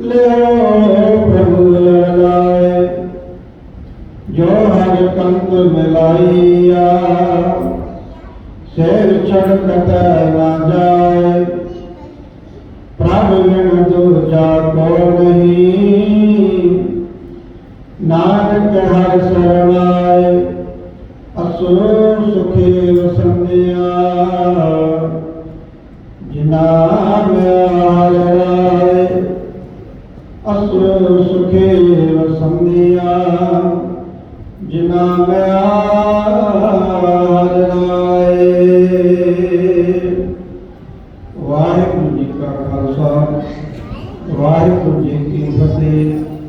ਲਿਓ ਪ੍ਰਭੂ ਲਾਏ। ਜੋ ਹਰ ਕੰਤ ਮਿਲਾਈਆ ਸੇਵ ਛੜਕਤ ਨਾ ਜਾਏ। ਪ੍ਰਭ ਵਿਣ ਦੁਜਾ ਕੋ ਨਹੀਂ। ਨਾਨਕ ਹਰ ਸਰਣਾਏ ਅਸੋ ਸੁਖੇ ਵਸੰਦਿਆ ਜਿਨਾ ਮਿਆਲ असुर सुखे वसंदिया जिना मैं जी का खालसा। वाहिगुरु जी की फतेह